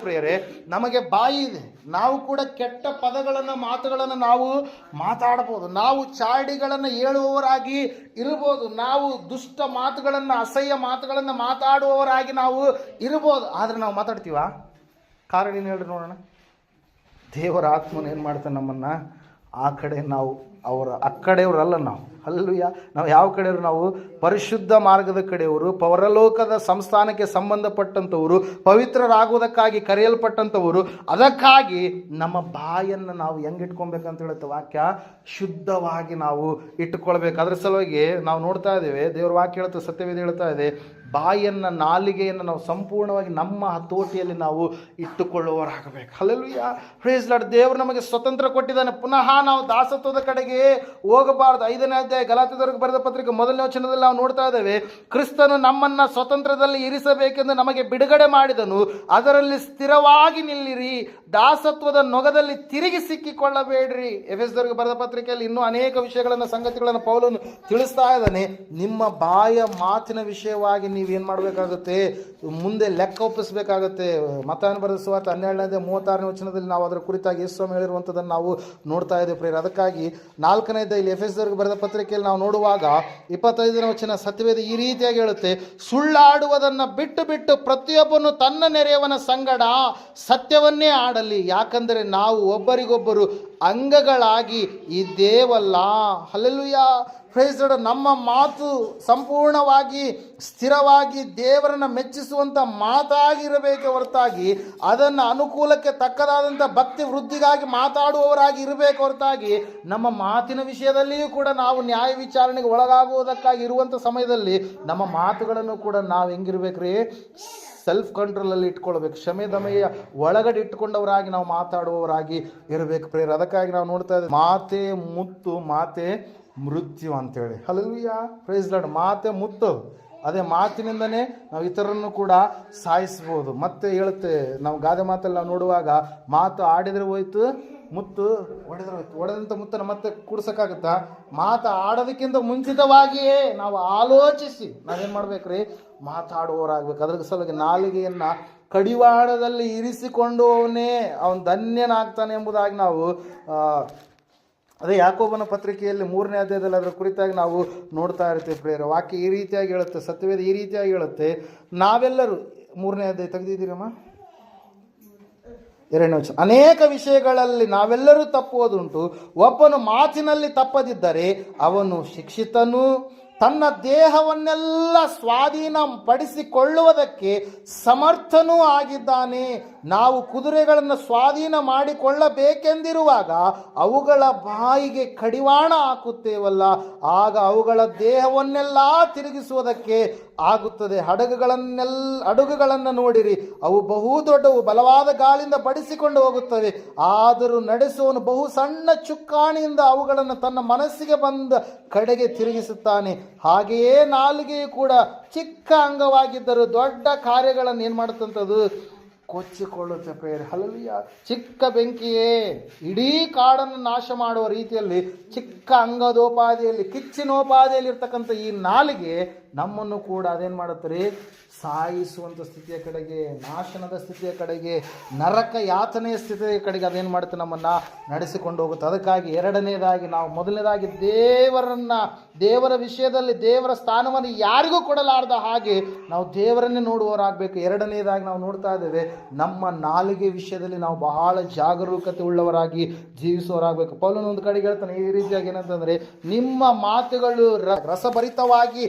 ಪ್ರಿಯರೇ, ನಮಗೆ ಬಾಯಿ ಇದೆ. ನಾವು ಕೂಡ ಕೆಟ್ಟ ಪದಗಳನ್ನು, ಮಾತುಗಳನ್ನು ನಾವು ಮಾತಾಡಬಹುದು. ನಾವು ಚಾಡಿಗಳನ್ನು ಹೇಳುವವರಾಗಿ ಇರಬಹುದು. ನಾವು ದುಷ್ಟ ಮಾತುಗಳನ್ನು, ಅಸಹ್ಯ ಮಾತುಗಳನ್ನು ಮಾತಾಡುವವರಾಗಿ ನಾವು ಇರಬಹುದು. ಆದರೆ ನಾವು ಮಾತಾಡ್ತೀವ? ಕಾರಣ ಏನು ಹೇಳ್ರಿ ನೋಡೋಣ. ದೇವರ ಆತ್ಮನ ಏನು ಮಾಡ್ತಾನೆ ನಮ್ಮನ್ನು? ಆ ಕಡೆ ನಾವು, ಅವರ ಅಕ್ಕಡೆಯವರಲ್ಲ ಕಡೆಯವರಲ್ಲ ನಾವು. ಅಲ್ಲೂಯ ನಾವು ಯಾವ ಕಡೆಯವರು? ನಾವು ಪರಿಶುದ್ಧ ಮಾರ್ಗದ ಕಡೆಯವರು ಪೌರಲೋಕದ ಸಂಸ್ಥಾನಕ್ಕೆ ಸಂಬಂಧಪಟ್ಟಂಥವರು, ಪವಿತ್ರರಾಗುವುದಕ್ಕಾಗಿ ಕರೆಯಲ್ಪಟ್ಟಂಥವರು. ಅದಕ್ಕಾಗಿ ನಮ್ಮ ಬಾಯನ್ನು ನಾವು ಹೆಂಗೆ ಇಟ್ಕೊಬೇಕಂತ ಹೇಳುತ್ತೆ ವಾಕ್ಯ? ಶುದ್ಧವಾಗಿ ನಾವು ಇಟ್ಟುಕೊಳ್ಬೇಕು ಅದ್ರ ಸಲುವಾಗಿ ನಾವು ನೋಡ್ತಾ ಇದ್ದೇವೆ, ದೇವ್ರ ವಾಕ್ಯ ಹೇಳುತ್ತೆ, ಸತ್ಯವೇದ ಹೇಳ್ತಾ ಇದೆ, ಬಾಯನ್ನು, ನಾಲಿಗೆಯನ್ನು ನಾವು ಸಂಪೂರ್ಣವಾಗಿ ನಮ್ಮ ಹತೋಟಿಯಲ್ಲಿ ನಾವು ಇಟ್ಟುಕೊಳ್ಳುವವರಾಗಬೇಕು. ಅಲ್ಲೆಲ್ಲೂಯ್ಯ ಪ್ರೇಸ್ ಲಾಡ್ ದೇವರು ನಮಗೆ ಸ್ವತಂತ್ರ ಕೊಟ್ಟಿದ್ದಾನೆ. ಪುನಃ ನಾವು ದಾಸತ್ವದ ಕಡೆಗೆ ಹೋಗಬಾರ್ದು. ಐದನೇ ಅಧ್ಯಾಯ ಗಲಾತಿದವರಿಗೆ ಬರೆದ ಪತ್ರಿಕೆ ಮೊದಲನೇ ವಚನದಲ್ಲಿ ನಾವು ನೋಡ್ತಾ ಇದ್ದೇವೆ, ಕ್ರಿಸ್ತನು ನಮ್ಮನ್ನ ಸ್ವತಂತ್ರದಲ್ಲಿ ಇರಿಸಬೇಕೆಂದು ನಮಗೆ ಬಿಡುಗಡೆ ಮಾಡಿದನು, ಅದರಲ್ಲಿ ಸ್ಥಿರವಾಗಿ ನಿಲ್ಲಿರಿ, ದಾಸತ್ವದ ನೊಗದಲ್ಲಿ ತಿರುಗಿ ಸಿಕ್ಕಿಕೊಳ್ಳಬೇಡ್ರಿ. ಎಫೆಸ್ದವರಿಗೆ ಬರೆದ ಪತ್ರಿಕೆಯಲ್ಲಿ ಇನ್ನೂ ಅನೇಕ ವಿಷಯಗಳನ್ನು, ಸಂಗತಿಗಳನ್ನು ಪೌಲನ್ನು ತಿಳಿಸ್ತಾ ಇದ್ದಾನೆ. ನಿಮ್ಮ ಬಾಯ ಮಾತಿನ ವಿಷಯವಾಗಿ ನೀವೇನು ಮಾಡಬೇಕಾಗುತ್ತೆ? ಮುಂದೆ ಲೆಕ್ಕ ಒಪ್ಪಿಸಬೇಕಾಗುತ್ತೆ. ಮತಾನ ಬರೆದ ಸುವಾರ್ಥ ಹನ್ನೆರಡನೇ ಮೂವತ್ತಾರನೇ ವಚನದಲ್ಲಿ ನಾವು ಅದರ ಕುರಿತಾಗಿ ಸ್ವಾಮಿ ಹೇಳಿರುವಂಥದ್ದನ್ನು ನಾವು ನೋಡ್ತಾ ಇದ್ದೇವೆ ಪ್ರೇರ ಅದಕ್ಕಾಗಿ ನಾಲ್ಕನೇದ ಇಲ್ಲಿ ಎಫ್ ಎಸ್ದವರಿಗೆ ಬರೆದ ಪತ್ರಿಕೆಯಲ್ಲಿ ನಾವು ನೋಡುವಾಗ ಇಪ್ಪತ್ತೈದನೇ ವಚನ ಸತ್ಯವೇದ ಈ ರೀತಿಯಾಗಿ ಹೇಳುತ್ತೆ, ಸುಳ್ಳಾಡುವುದನ್ನು ಬಿಟ್ಟು ಬಿಟ್ಟು ಪ್ರತಿಯೊಬ್ಬನು ತನ್ನ ನೆರೆಯವನ ಸಂಗಡ ಸತ್ಯವನ್ನೇ ಆಡಲಿ. ಯಾಕಂದರೆ ನಾವು ಒಬ್ಬರಿಗೊಬ್ಬರು ಅಂಗಗಳಾಗಿ ಇದ್ದೇವಲ್ಲ. ಹಲ್ಲೆಲೂಯ. ಫ್ರೈಸ್ಡ್ ನಮ್ಮ ಮಾತು ಸಂಪೂರ್ಣವಾಗಿ ಸ್ಥಿರವಾಗಿ ದೇವರನ್ನು ಮೆಚ್ಚಿಸುವಂಥ ಮಾತಾಗಿರಬೇಕೆ ಹೊರತಾಗಿ, ಅದನ್ನು ಅನುಕೂಲಕ್ಕೆ ತಕ್ಕದಾದಂಥ ಭಕ್ತಿ ವೃದ್ಧಿಗಾಗಿ ಮಾತಾಡುವವರಾಗಿ ಇರಬೇಕು ಹೊರತಾಗಿ, ನಮ್ಮ ಮಾತಿನ ವಿಷಯದಲ್ಲಿಯೂ ಕೂಡ ನಾವು ನ್ಯಾಯ ವಿಚಾರಣೆಗೆ ಒಳಗಾಗುವುದಕ್ಕಾಗಿ ಇರುವಂಥ ಸಮಯದಲ್ಲಿ ನಮ್ಮ ಮಾತುಗಳನ್ನು ಕೂಡ ನಾವು ಹೆಂಗಿರ್ಬೇಕ್ರಿ? ಸೆಲ್ಫ್ ಕಂಟ್ರೋಲಲ್ಲಿ ಇಟ್ಕೊಳ್ಬೇಕು. ಕ್ಷಮೆ ದಮೆಯ ಒಳಗಡೆ ಇಟ್ಕೊಂಡವರಾಗಿ ನಾವು ಮಾತಾಡುವವರಾಗಿ ಇರಬೇಕು. ಪ್ರೇರ ಅದಕ್ಕಾಗಿ ನಾವು ನೋಡ್ತಾ ಇದ್ದೀವಿ, ಮಾತೆ ಮುತ್ತು, ಮಾತೆ ಮೃತ್ಯು ಅಂತೇಳಿ. ಹಲವಿಯ ಪ್ರೈಸ್ ಲಾಡ್ ಮಾತೆ ಮುತ್ತು. ಅದೇ ಮಾತಿನಿಂದನೇ ನಾವು ಇತರರನ್ನು ಕೂಡ ಸಾಯಿಸ್ಬೋದು. ಮತ್ತೆ ಹೇಳುತ್ತೆ, ನಾವು ಗಾದೆ ಮಾತಲ್ಲಿ ನಾವು ನೋಡುವಾಗ, ಮಾತು ಆಡಿದ್ರೆ ಹೋಯ್ತು ಮುತ್ತು ಹೊಡೆದ್ರೆ ಒಡೆದಂಥ ಮುತ್ತನ್ನು ಮತ್ತೆ ಕೂಡ್ಸೋಕ್ಕಾಗುತ್ತಾ? ಮಾತು ಆಡೋದಕ್ಕಿಂತ ಮುಂಚಿತವಾಗಿಯೇ ನಾವು ಆಲೋಚಿಸಿ ನಾವೇನು ಮಾಡ್ಬೇಕ್ರಿ? ಮಾತಾಡುವವರಾಗಬೇಕು. ಅದ್ರ ಸಲುವಾಗಿ ನಾಲಿಗೆಯನ್ನು ಕಡಿವಾಡದಲ್ಲಿ ಇರಿಸಿಕೊಂಡು ಅವನೇ ಧನ್ಯನಾಗ್ತಾನೆ ಎಂಬುದಾಗಿ ನಾವು ಅದೇ ಯಾಕೋಬನ ಪತ್ರಿಕೆಯಲ್ಲಿ ಮೂರನೇ ಅಧ್ಯಾಯದಲ್ಲಿ ಅದರ ಕುರಿತಾಗಿ ನಾವು ನೋಡ್ತಾ ಇರ್ತೀವಿ ಪ್ರೇರ ವಾಕ್ಯ ಈ ರೀತಿಯಾಗಿ ಹೇಳುತ್ತೆ, ಸತ್ಯವೇದ ಈ ರೀತಿಯಾಗಿ ಹೇಳುತ್ತೆ. ನಾವೆಲ್ಲರೂ ಮೂರನೇ ಅಧ್ಯಾಯ ತೆಗೆದಿದ್ದೀರಮ್ಮ? ಎರಡನೇ ವಚನ. ಅನೇಕ ವಿಷಯಗಳಲ್ಲಿ ನಾವೆಲ್ಲರೂ ತಪ್ಪುವುದುಂಟು. ಒಬ್ಬನು ಮಾತಿನಲ್ಲಿ ತಪ್ಪದಿದ್ದರೆ ಅವನು ಶಿಕ್ಷಿತನು. ತನ್ನ ದೇಹವನ್ನೆಲ್ಲ ಸ್ವಾಧೀನ ಪಡಿಸಿಕೊಳ್ಳುವುದಕ್ಕೆ ಸಮರ್ಥನೂ ಆಗಿದ್ದಾನೆ. ನಾವು ಕುದುರೆಗಳನ್ನು ಸ್ವಾಧೀನ ಮಾಡಿಕೊಳ್ಳಬೇಕೆಂದಿರುವಾಗ ಅವುಗಳ ಬಾಯಿಗೆ ಕಡಿವಾಣ ಹಾಕುತ್ತೇವಲ್ಲ. ಆಗ ಅವುಗಳ ದೇಹವನ್ನೆಲ್ಲ ತಿರುಗಿಸುವುದಕ್ಕೆ ಆಗುತ್ತದೆ. ಹಡಗುಗಳನ್ನೆಲ್ಲ ಹಡಗುಗಳನ್ನು ನೋಡಿರಿ. ಅವು ಬಹು ದೊಡ್ಡವು, ಬಲವಾದ ಗಾಳಿಯಿಂದ ಬಡಿಸಿಕೊಂಡು ಹೋಗುತ್ತವೆ. ಆದರೂ ನಡೆಸುವನು ಬಹು ಸಣ್ಣ ಚುಕ್ಕಾಣಿಯಿಂದ ಅವುಗಳನ್ನು ತನ್ನ ಮನಸ್ಸಿಗೆ ಬಂದ ಕಡೆಗೆ ತಿರುಗಿಸುತ್ತಾನೆ. ಹಾಗೆಯೇ ನಾಲಿಗೆಯು ಕೂಡ ಚಿಕ್ಕ ಅಂಗವಾಗಿದ್ದರೂ ದೊಡ್ಡ ಕಾರ್ಯಗಳನ್ನು ಏನು ಮಾಡುತ್ತಂಥದ್ದು ಕೊಚ್ಚಿಕೊಳ್ಳುತ್ತೆ ಪ್ರೇರೆ ಹಲಲಿಯ ಚಿಕ್ಕ ಬೆಂಕಿಯೇ. ಇಡೀ ಕಾಡನ್ನು ನಾಶ ಮಾಡುವ ರೀತಿಯಲ್ಲಿ ಚಿಕ್ಕ ಅಂಗದೋಪಾದಿಯಲ್ಲಿ ಕಿಚ್ಚಿನೋಪಾದಿಯಲ್ಲಿ ಇರ್ತಕ್ಕಂಥ ಈ ನಾಲಿಗೆ ನಮ್ಮನ್ನು ಕೂಡ ಅದೇನು ಮಾಡುತ್ತೆ ಸಾಯಿಸುವಂಥ ಸ್ಥಿತಿಯ ಕಡೆಗೆ, ನಾಶನದ ಸ್ಥಿತಿಯ ಕಡೆಗೆ, ನರಕ ಯಾತನೆಯ ಸ್ಥಿತಿಯ ಕಡೆಗೆ ಅದೇನು ಮಾಡುತ್ತೆ ನಮ್ಮನ್ನು ನಡೆಸಿಕೊಂಡು ಹೋಗುತ್ತೆ. ಅದಕ್ಕಾಗಿ ಎರಡನೇದಾಗಿ ನಾವು ಮೊದಲನೇದಾಗಿ ದೇವರನ್ನು, ದೇವರ ವಿಷಯದಲ್ಲಿ ದೇವರ ಸ್ಥಾನವನ್ನು ಯಾರಿಗೂ ಕೊಡಲಾರದ ಹಾಗೆ ನಾವು ದೇವರನ್ನೇ ನೋಡುವವರಾಗಬೇಕು. ಎರಡನೇದಾಗಿ ನಾವು ನೋಡ್ತಾ ಇದ್ದೇವೆ, ನಮ್ಮ ನಾಲಿಗೆ ವಿಷಯದಲ್ಲಿ ನಾವು ಬಹಳ ಜಾಗರೂಕತೆ ಉಳ್ಳವರಾಗಿ ಜೀವಿಸುವವರಾಗಬೇಕು. ಪೌಲನ ಒಂದು ಕಡೆಗೆ ಹೇಳ್ತಾನೆ, ಈ ರೀತಿಯಾಗಿ ಏನಂತಂದರೆ, ನಿಮ್ಮ ಮಾತುಗಳು ರಸಭರಿತವಾಗಿ ರಸಭರಿತವಾಗಿ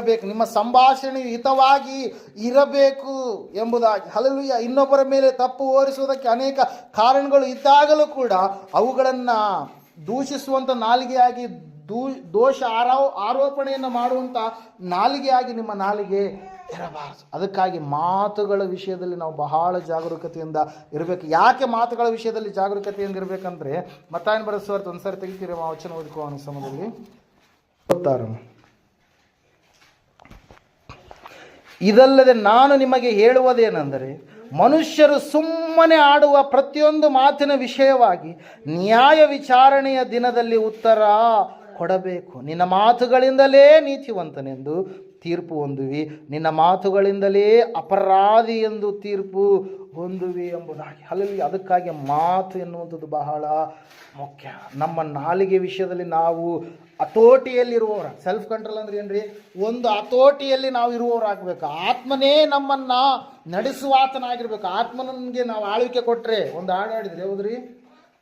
ಇರಬೇಕು, ನಿಮ್ಮ ಸಂಭಾಷಣೆ ಹಿತವಾಗಿ ಇರಬೇಕು ಎಂಬುದಾಗಿ. ಹಲಲುಯ್ಯ ಇನ್ನೊಬ್ಬರ ಮೇಲೆ ತಪ್ಪು ಓರಿಸುವುದಕ್ಕೆ ಅನೇಕ ಕಾರಣಗಳು ಇದ್ದಾಗಲೂ ಕೂಡ ಅವುಗಳನ್ನು ದೂಷಿಸುವಂಥ ನಾಲಿಗೆಯಾಗಿ ದೂ, ದೋಷ ಆರೋ, ಆರೋಪಣೆಯನ್ನು ಮಾಡುವಂಥ ನಾಲಿಗೆಯಾಗಿ ನಿಮ್ಮ ನಾಲಿಗೆ ಇರಬಾರದು. ಅದಕ್ಕಾಗಿ ಮಾತುಗಳ ವಿಷಯದಲ್ಲಿ ನಾವು ಬಹಳ ಜಾಗರೂಕತೆಯಿಂದ ಇರಬೇಕು. ಯಾಕೆ ಮಾತುಗಳ ವಿಷಯದಲ್ಲಿ ಜಾಗರೂಕತೆಯಿಂದ ಇರಬೇಕಂದ್ರೆ, ಮತ್ತಾಯನ್ ಒಂದು ಒಂದ್ಸರಿ ತೆಗಿತೀರಿ ವಚನ ಓದಿಕೊಂಡು ಸಮಯದಲ್ಲಿ. ಗೊತ್ತಾರು ಇದಲ್ಲದೆ ನಾನು ನಿಮಗೆ ಹೇಳುವುದೇನೆಂದರೆ ಮನುಷ್ಯರು ಸುಮ್ಮನೆ ಆಡುವ ಪ್ರತಿಯೊಂದು ಮಾತಿನ ವಿಷಯವಾಗಿ ನ್ಯಾಯ ವಿಚಾರಣೆಯ ದಿನದಲ್ಲಿ ಉತ್ತರ ಕೊಡಬೇಕು. ನಿನ್ನ ಮಾತುಗಳಿಂದಲೇ ನೀತಿವಂತನೆಂದು ತೀರ್ಪು ಹೊಂದುವಿ. ನಿನ್ನ ಮಾತುಗಳಿಂದಲೇ ಅಪರಾಧಿ ಎಂದು ತೀರ್ಪು ಹೊಂದುವಿ ಎಂಬುದಾಗಿ. ಅಲ್ಲಿ ಅದಕ್ಕಾಗಿ ಮಾತು ಎನ್ನುವಂಥದ್ದು ಬಹಳ ಮುಖ್ಯ. ನಮ್ಮ ನಾಲಿಗೆ ವಿಷಯದಲ್ಲಿ ನಾವು ಹತೋಟಿಯಲ್ಲಿರುವವರ ಸೆಲ್ಫ್ ಕಂಟ್ರೋಲ್ ಅಂದ್ರೆ ಏನ್ರಿ? ಒಂದು ಹತೋಟಿಯಲ್ಲಿ ನಾವು ಇರುವವರಾಗಬೇಕು. ಆತ್ಮನೇ ನಮ್ಮನ್ನ ನಡೆಸುವಾತನಾಗಿರ್ಬೇಕು. ಆತ್ಮನಿಗೆ ನಾವು ಆಳ್ವಿಕೆ ಕೊಟ್ರೆ, ಒಂದು ಹಾಡು ಹಾಡಿದ್ರೆ ಹೌದ್ರಿ?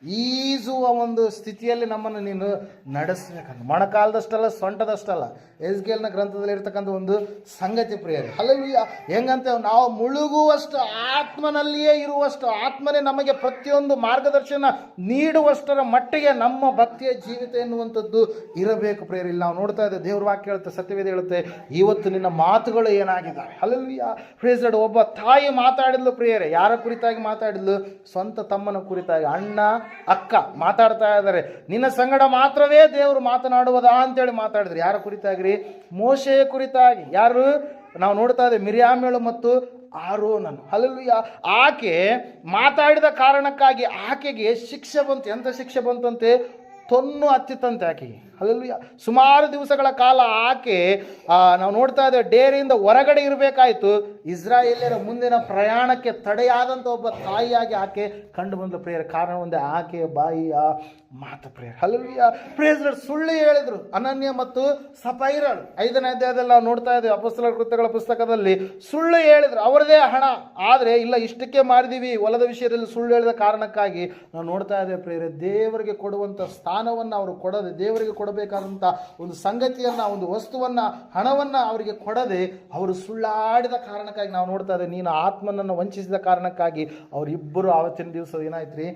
ಈಜುವ ಒಂದು ಸ್ಥಿತಿಯಲ್ಲಿ ನಮ್ಮನ್ನು ನೀನು ನಡೆಸಬೇಕಂತ. ಮೊಣಕಾಲದಷ್ಟಲ್ಲ, ಸೊಂಟದಷ್ಟಲ್ಲ. ಎಸ್ಗೇಲ್ನ ಗ್ರಂಥದಲ್ಲಿ ಇರ್ತಕ್ಕಂಥ ಒಂದು ಸಂಗತಿ ಪ್ರಿಯರೇ ಅಲ್ಲವೀಯ ಹೆಂಗಂತ ನಾವು ಮುಳುಗುವಷ್ಟು, ಆತ್ಮನಲ್ಲಿಯೇ ಇರುವಷ್ಟು, ಆತ್ಮನೇ ನಮಗೆ ಪ್ರತಿಯೊಂದು ಮಾರ್ಗದರ್ಶನ ನೀಡುವಷ್ಟರ ಮಟ್ಟಿಗೆ ನಮ್ಮ ಭಕ್ತಿಯ ಜೀವಿತ ಎನ್ನುವಂಥದ್ದು ಇರಬೇಕು ಇಲ್ಲಿ ನಾವು ನೋಡ್ತಾ ಇದ್ದೇವೆ ದೇವ್ರ ವಾಕ್ಯ ಹೇಳುತ್ತೆ, ಸತ್ಯವೇದ ಹೇಳುತ್ತೆ, ಇವತ್ತು ನಿನ್ನ ಮಾತುಗಳು ಏನಾಗಿದ್ದಾವೆ? ಹಲವಿಯ ಪ್ರೇಸಡ್ ಒಬ್ಬ ತಾಯಿ ಮಾತಾಡಿದ್ಲು ಪ್ರಿಯರೇ. ಯಾರ ಕುರಿತಾಗಿ ಮಾತಾಡಿದ್ಲು? ಸ್ವಂತ ತಮ್ಮನ ಕುರಿತಾಗಿ. ಅಣ್ಣ ಅಕ್ಕ ಮಾತಾಡ್ತಾ ಇದ್ದಾರೆ. ನಿನ್ನ ಸಂಗಡ ಮಾತ್ರವೇ ದೇವರು ಮಾತನಾಡುವುದಾ ಅಂತೇಳಿ ಮಾತಾಡಿದ್ರು. ಯಾರ ಕುರಿತಾಗ್ರಿ? ಮೋಶೆಯ ಕುರಿತಾಗಿ. ಯಾರು? ನಾವು ನೋಡ್ತಾ ಇದ್ದೇವೆ ಮಿರಿಯಾಮೇಳು ಮತ್ತು ಆರೋನನು. ಅಲ್ಲಿ ಆಕೆ ಮಾತಾಡಿದ ಕಾರಣಕ್ಕಾಗಿ ಆಕೆಗೆ ಶಿಕ್ಷೆ ಬಂತು. ಎಂಥ ಶಿಕ್ಷೆ ಬಂತಂತೆ? ತೊನ್ನು ಹತ್ತಿತ್ತಂತೆ ಆಕೆಗೆ. ಅಲ್ಲಲ್ವಿಯ ಸುಮಾರು ದಿವಸಗಳ ಕಾಲ ಆಕೆ ನಾವು ನೋಡ್ತಾ ಇದ್ದೇವೆ ಡೇರಿಯಿಂದ ಹೊರಗಡೆ ಇರಬೇಕಾಯ್ತು. ಇಸ್ರಾಯೇಲ್ಯರ ಮುಂದಿನ ಪ್ರಯಾಣಕ್ಕೆ ತಡೆಯಾದಂಥ ಒಬ್ಬ ತಾಯಿಯಾಗಿ ಆಕೆ ಕಂಡು ಬಂದ ಪ್ರೇಯರ್ ಕಾರಣ ಒಂದೇ, ಆಕೆಯ ಬಾಯಿಯ ಮಾತು ಪ್ರೇಯರ್. ಅಲ್ಲಲ್ವಿಯ ಪ್ರೇಯರ್ ಸುಳ್ಳು ಹೇಳಿದರು. ಅನನ್ಯ ಮತ್ತು ಸಪೈರಳು ಐದನೇ ಅಧ್ಯಾಯದಲ್ಲಿ ನಾವು ನೋಡ್ತಾ ಇದ್ದೇವೆ ಅಪಸ್ತಲ ಕೃತ್ಯಗಳ ಪುಸ್ತಕದಲ್ಲಿ ಸುಳ್ಳು ಹೇಳಿದ್ರು. ಅವರದೇ ಹಣ. ಆದರೆ, ಇಲ್ಲ, ಇಷ್ಟಕ್ಕೆ ಮಾರಿದೀವಿ. ಹೊಲದ ವಿಷಯದಲ್ಲಿ ಸುಳ್ಳು ಹೇಳಿದ ಕಾರಣಕ್ಕಾಗಿ ನಾವು ನೋಡ್ತಾ ಇದ್ದೇವೆ ಪ್ರೇರೆ ದೇವರಿಗೆ ಕೊಡುವಂಥ ಸ್ಥಾನವನ್ನು ಅವರು ಕೊಡದೆ ದೇವರಿಗೆ ಕೊಡಬೇಕಾದಂಥ ಒಂದು ಸಂಗತಿಯನ್ನು, ಒಂದು ವಸ್ತುವನ್ನು, ಹಣವನ್ನು ಅವರಿಗೆ ಕೊಡದೆ ಅವರು ಸುಳ್ಳಾಡಿದ ಕಾರಣಕ್ಕಾಗಿ ನಾವು ನೋಡ್ತಾ ಇದ್ದೇವೆ. ನೀನು ಆತ್ಮನನ್ನು ವಂಚಿಸಿದ ಕಾರಣಕ್ಕಾಗಿ ಅವರಿಬ್ಬರು ಆವತ್ತಿನ ದಿವಸ ಏನಾಯ್ತು ರೀ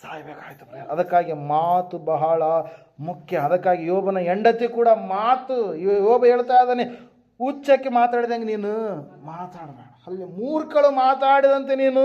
ಸಾಯ್ಬೇಕಾಯ್ತು ಅದಕ್ಕಾಗಿ ಮಾತು ಬಹಳ ಮುಖ್ಯ. ಅದಕ್ಕಾಗಿ ಯೋಬನ ಹೆಂಡತಿ ಕೂಡ ಮಾತು ಯೋಬ ಹೇಳ್ತಾ ಇದ್ದಾನೆ ಉಚ್ಚಕ್ಕೆ ಮಾತಾಡಿದಂಗೆ ನೀನು ಮಾತಾಡಬೇಡ. ಅಲ್ಲಿ ಮೂರ್ಖಳು ಮಾತಾಡಿದಂತೆ ನೀನು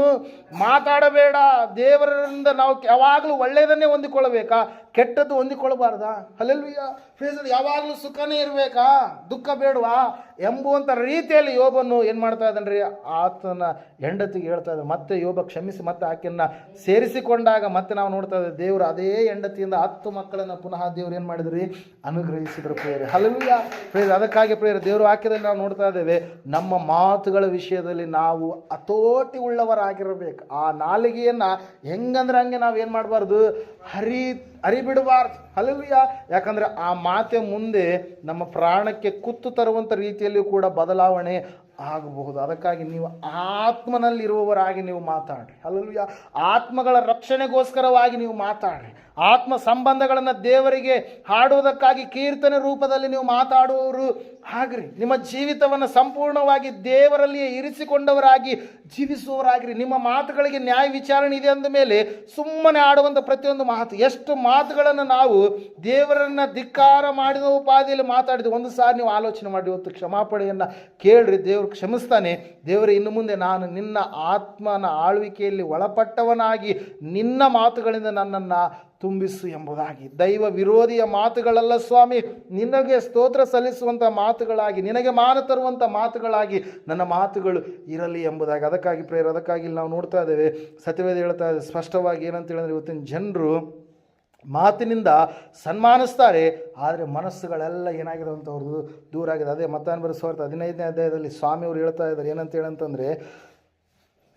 ಮಾತಾಡಬೇಡ. ದೇವರಿಂದ ನಾವು ಯಾವಾಗಲೂ ಒಳ್ಳೆಯದನ್ನೇ ಹೊಂದಿಕೊಳ್ಳಬೇಕಾ? ಕೆಟ್ಟದ್ದು ಹೊಂದಿಕೊಳ್ಳಬಾರ್ದ? ಅಲ್ಲೆಲ್ವಿಯ ಫೇಸಲ್ಲಿ ಯಾವಾಗಲೂ ಸುಖನೇ ಇರಬೇಕಾ? ದುಃಖ ಬೇಡವಾ? ಎಂಬುವಂಥ ರೀತಿಯಲ್ಲಿ ಯೋಬನ್ನು ಏನು ಮಾಡ್ತಾ ರೀ ಆತನ ಹೆಂಡತಿಗೆ ಹೇಳ್ತಾ ಇದ್ದ ಮತ್ತೆ ಯೋಬ ಕ್ಷಮಿಸಿ, ಮತ್ತೆ ಆಕೆಯನ್ನು ಸೇರಿಸಿಕೊಂಡಾಗ ಮತ್ತೆ ನಾವು ನೋಡ್ತಾ ಇದ್ದೇವೆ, ದೇವರು ಅದೇ ಹೆಂಡತಿಯಿಂದ ಹತ್ತು ಮಕ್ಕಳನ್ನು ಪುನಃ ದೇವರು ಏನು ಮಾಡಿದ್ರಿ? ಅನುಗ್ರಹಿಸಿದ್ರು ಪ್ರೇಯರ್. ಹಲವಿಯ ಪ್ರೇಯರ್ ಅದಕ್ಕಾಗಿ ಪ್ರೇಯರ್, ದೇವರು ಹಾಕಿದ್ರೆ ನಾವು ನೋಡ್ತಾ ಇದ್ದೇವೆ. ನಮ್ಮ ಮಾತುಗಳ ವಿಷಯದಲ್ಲಿ ನಾವು ಹತೋಟಿ ಉಳ್ಳವರಾಗಿರಬೇಕು ಆ ನಾಲಿಗೆಯನ್ನು ಹೆಂಗಂದ್ರೆ ಹಂಗೆ ನಾವು ಏನು ಮಾಡಬಾರ್ದು? ಹರಿ, ಹರಿಬಿಡಬಾರ್ದು. ಹಲವಿಯ ಯಾಕಂದರೆ ಆ ಮಾತೆ ಮುಂದೆ ನಮ್ಮ ಪ್ರಾಣಕ್ಕೆ ಕುತ್ತು ತರುವಂಥ ರೀತಿಯಲ್ಲಿಯೂ ಕೂಡ ಬದಲಾವಣೆ ಆಗಬಹುದು. ಅದಕ್ಕಾಗಿ ನೀವು ಆತ್ಮನಲ್ಲಿರುವವರಾಗಿ ನೀವು ಮಾತಾಡ್ರಿ. ಅಲ್ಲಲ್ವಿಯ ಆತ್ಮಗಳ ರಕ್ಷಣೆಗೋಸ್ಕರವಾಗಿ ನೀವು ಮಾತಾಡ್ರಿ. ಆತ್ಮ ಸಂಬಂಧಗಳನ್ನು ದೇವರಿಗೆ ಹಾಡುವುದಕ್ಕಾಗಿ ಕೀರ್ತನೆ ರೂಪದಲ್ಲಿ ನೀವು ಮಾತಾಡುವವರು ಆಗ್ರಿ. ನಿಮ್ಮ ಜೀವಿತವನ್ನು ಸಂಪೂರ್ಣವಾಗಿ ದೇವರಲ್ಲಿಯೇ ಇರಿಸಿಕೊಂಡವರಾಗಿ ಜೀವಿಸುವವರಾಗಿರಿ. ನಿಮ್ಮ ಮಾತುಗಳಿಗೆ ನ್ಯಾಯ ವಿಚಾರಣೆ ಇದೆ ಅಂದ ಮೇಲೆ ಸುಮ್ಮನೆ ಆಡುವಂಥ ಪ್ರತಿಯೊಂದು ಮಾತು. ಎಷ್ಟು ಮಾತುಗಳನ್ನು ನಾವು ದೇವರನ್ನು ಧಿಕ್ಕಾರ ಮಾಡಿದ ಉಪಾಧಿಯಲ್ಲಿ ಮಾತಾಡಿದ್ವಿ. ಒಂದು ಸಾರಿ ನೀವು ಆಲೋಚನೆ ಮಾಡಿ ಇವತ್ತು ಕ್ಷಮಾಪಣೆಯನ್ನು ಕೇಳ್ರಿ. ದೇವರು ಕ್ಷಮಿಸ್ತಾನೆ. ದೇವರು, ಇನ್ನು ಮುಂದೆ ನಾನು ನಿನ್ನ ಆತ್ಮನ ಆಳ್ವಿಕೆಯಲ್ಲಿ ಒಳಪಟ್ಟವನಾಗಿ ನಿನ್ನ ಮಾತುಗಳಿಂದ ನನ್ನನ್ನು ತುಂಬಿಸು ಎಂಬುದಾಗಿ. ದೈವ ವಿರೋಧಿಯ ಮಾತುಗಳಲ್ಲ ಸ್ವಾಮಿ, ನಿನಗೆ ಸ್ತೋತ್ರ ಸಲ್ಲಿಸುವಂಥ ಮಾತುಗಳಾಗಿ, ನಿನಗೆ ಮಾನ ತರುವಂಥ ಮಾತುಗಳಾಗಿ ನನ್ನ ಮಾತುಗಳು ಇರಲಿ ಎಂಬುದಾಗಿ. ಅದಕ್ಕಾಗಿ ಪ್ರೇರ ಅದಕ್ಕಾಗಿ ನಾವು ನೋಡ್ತಾ ಇದ್ದೇವೆ. ಸತ್ಯವೇದ ಹೇಳ್ತಾ ಸ್ಪಷ್ಟವಾಗಿ ಏನಂತ ಹೇಳಿದ್ರೆ ಇವತ್ತಿನ ಜನರು ಮಾತಿನಿಂದ ಸನ್ಮಾನಿಸ್ತಾರೆ, ಆದರೆ ಮನಸ್ಸುಗಳೆಲ್ಲ ಏನಾಗಿದೆ ಅಂತ ಅವ್ರದ್ದು ದೂರ ಆಗಿದೆ. ಅದೇ ಮತ್ತಾನ್ ಬರೆಸುವಾರ್ಥ ಹದಿನೈದನೇ ಅಧ್ಯಾಯದಲ್ಲಿ ಸ್ವಾಮಿಯವರು ಹೇಳ್ತಾ ಇದ್ದಾರೆ ಏನಂತ ಹೇಳಂತಂದರೆ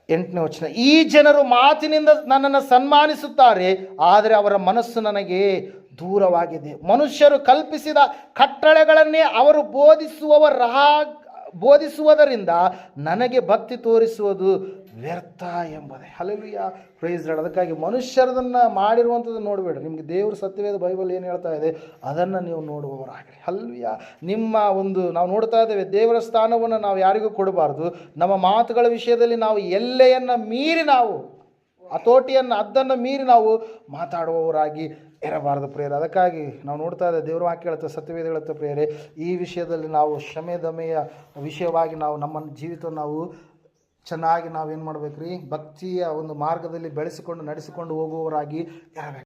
ಎಂಟನೇ ವಚನ, ಈ ಜನರು ಮಾತಿನಿಂದ ನನ್ನನ್ನು ಸನ್ಮಾನಿಸುತ್ತಾರೆ, ಆದರೆ ಅವರ ಮನಸ್ಸು ನನಗೆ ದೂರವಾಗಿದೆ. ಮನುಷ್ಯರು ಕಲ್ಪಿಸಿದ ಕಟ್ಟಳೆಗಳನ್ನೇ ಅವರು ಬೋಧಿಸುವವರ ಬೋಧಿಸುವುದರಿಂದ ನನಗೆ ಭಕ್ತಿ ತೋರಿಸುವುದು ವ್ಯರ್ಥ ಎಂಬುದೇ. ಹಲವಿಯ ಪ್ರೈಸ್ ಅದಕ್ಕಾಗಿ ಮನುಷ್ಯರದನ್ನು ಮಾಡಿರುವಂಥದ್ದು ನೋಡಬೇಡ. ನಿಮಗೆ ದೇವರು ಸತ್ಯವೇದ ಬೈಬಲ್ ಏನು ಹೇಳ್ತಾ ಇದೆ? ಅದನ್ನು ನೀವು ನೋಡುವವರಾಗಿರಿ. ಹಲ್ವಿಯ ನಿಮ್ಮ ಒಂದು ನಾವು ನೋಡ್ತಾ ಇದ್ದೇವೆ, ದೇವರ ಸ್ಥಾನವನ್ನು ನಾವು ಯಾರಿಗೂ ಕೊಡಬಾರ್ದು. ನಮ್ಮ ಮಾತುಗಳ ವಿಷಯದಲ್ಲಿ ನಾವು ಎಲ್ಲೆಯನ್ನು ಮೀರಿ ನಾವು ಹತೋಟಿಯನ್ನು ಅದನ್ನು ಮೀರಿ ನಾವು ಮಾತಾಡುವವರಾಗಿ ಇರಬಾರದು ಪ್ರೇಯರ್. ಅದಕ್ಕಾಗಿ ನಾವು ನೋಡ್ತಾ ಇದ್ದೇವೆ, ದೇವರು ವಾಕ್ಯ ಹೇಳುತ್ತೆ, ಸತ್ಯವೇದ ಹೇಳುತ್ತೆ ಪ್ರೇಯರೆ. ಈ ವಿಷಯದಲ್ಲಿ ನಾವು ಶ್ರಮೆ ದಮೆಯ ವಿಷಯವಾಗಿ ನಾವು ನಮ್ಮ ಜೀವಿತ ನಾವು ಚೆನ್ನಾಗಿ ನಾವೇನು ಮಾಡ್ಬೇಕ್ರಿ? ಭಕ್ತಿಯ ಒಂದು ಮಾರ್ಗದಲ್ಲಿ ಬೆಳೆಸಿಕೊಂಡು ನಡೆಸಿಕೊಂಡು ಹೋಗುವವರಾಗಿ ಇರಬೇಕು